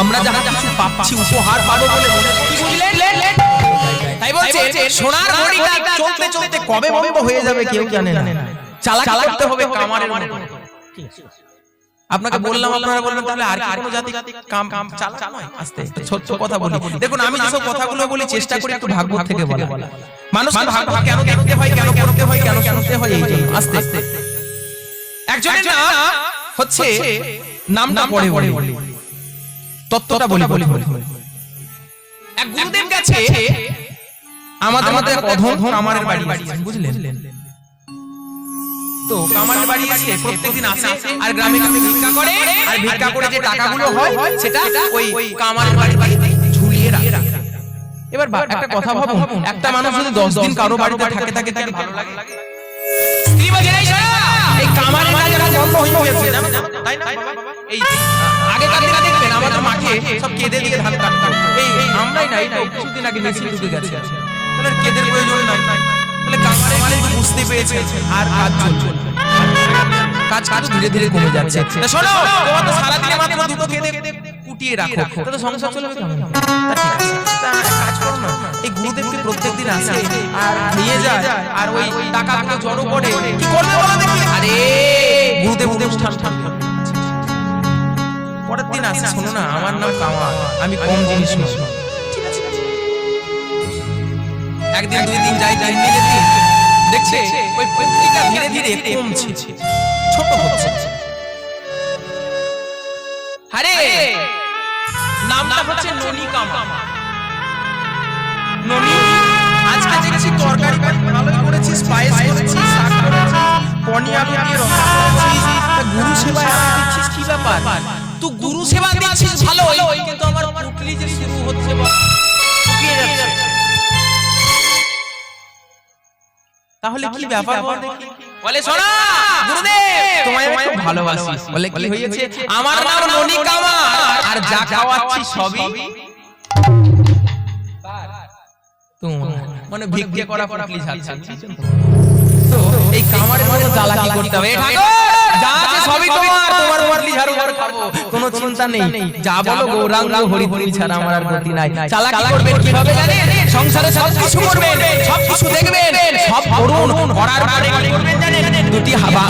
আমরা যাহা কিছু পাচ্ছি উপহার পাবো বলে মনে কি বুঝলেন তাই বলছে সোনার ঘড়িটা চলতে চলতে কবে বন্ধ হয়ে যাবে কেউ জানে না। চালাক করতে হবে কামারের মতো। আপনাকে বললাম আপনারা বলবেন তাহলে আর কি কোনো জাতি কাম কাম চালাক নয় আস্তে আস্তে ছোট্ট কথা বলি। দেখুন আমি যেসব কথাগুলো বলি চেষ্টা করি একটু ভাগবত থেকে বলা মানুষ ভাগবত কেন দেখতে হয় কেন করতে হয় কেন শুনতে হয় এই জন্য। আস্তে আস্তে। একজনের নাম হচ্ছে নামটা পড়ে বলি তত্ত্বটা বলি বলি এক গুরুদেব কাছে আমাদের মধ্যে এক অধম কামারের বাড়ি বুঝলেন? তো কামারের বাড়ি আছে প্রত্যেকদিন আসে আর গ্রামে গ্রামে ভিক্ষা করে আর ভিক্ষা করে যে টাকাগুলো হয় সেটা ওই কামারের বাড়ি বাড়িতে ঝুলিয়ে রাখে। এবার একটা কথা ভাবুন একটা মানুষ যদি দশ দিন কারও বাড়িতে থাকে থাকে তাকে ভালো লাগে স্ত্রী বলছে, "এই কামারের কাজ এখন বন্ধ হয়ে গেছে, জানো? তাই না? এই আগে কাদের দেখবেন আমাদের মাঠে সব কেঁদে দিয়ে ধান কাটতো এই আমরাই নাই তো কিছুদিন আগে মেশিন ঢুকে গেছে। তাহলে কেঁদের প্রয়োজন নাই। তাহলে কামারে মানে বুঝতে পেরেছে আর কাজ চলছে কাজ কাজ ধীরে ধীরে কমে যাচ্ছে। শোনো তোমার তো সারাদিনে মাত্র দুটো কেঁদে কুটিয়ে রাখো। তাহলে সংসার চলবে কেমন? ঠিক আছে। কাজ করো না। এই গুরুদেবকে প্রত্যেকদিন আসে আর নিয়ে যায় আর ওই টাকাগুলো জড়ো করে কি করবে দেখি? আরে গুরুদেব অনুষ্ঠান দিন আসে শোনো না আমার নাম কামাল। আমি কম জিনিস নই একদিন দুই দিন যাই যাই দিনে। দিন। দেখছে ওই পত্রিকা ধীরে ধীরে কমছে। ছোট হচ্ছে। আরে! নামটা হচ্ছে ননি কামা ননি আজকে দেখছি তরকারি পাতি ভালোই করেছিস পায়েস করেছিস শাক করেছিস পনি আলু দিয়ে রসা করেছিস গুরু সেবায় আমায় দিচ্ছিস কি ব্যাপার? তুই গুরু সেবা দিচ্ছিস ভালো কিন্তু আমার পুটলি যে শুরু হচ্ছে তাহলে কি ব্যাপার বল? দেখি? বলে শোনা গুরুদেব তোমায় আমি খুব ভালোবাসি। বলে কি হয়েছে? আমার নাম ননি কামা আর যা খাওয়াচ্ছি সবই মানে ভিক্ষে করা পুটলি ছাড়ছে তো এই কামারের মতো জ্বালা কি করতে হবে। ঠাকুর, যা আছে সবই তোমার তোমার পুটলি ঝাড়ু করে খাব কোনো চিন্তা নেই। যা বলো গৌরাঙ্গ হরি হরি ছাড়া আমার আর গতি নাই। চালাকি করবেন কীভাবে জানেন? সংসারে সব কিছু করবেন। সব কিছু দেখবেন। সব করুন করার পরে করবেন জানেন? দুটি হাবা।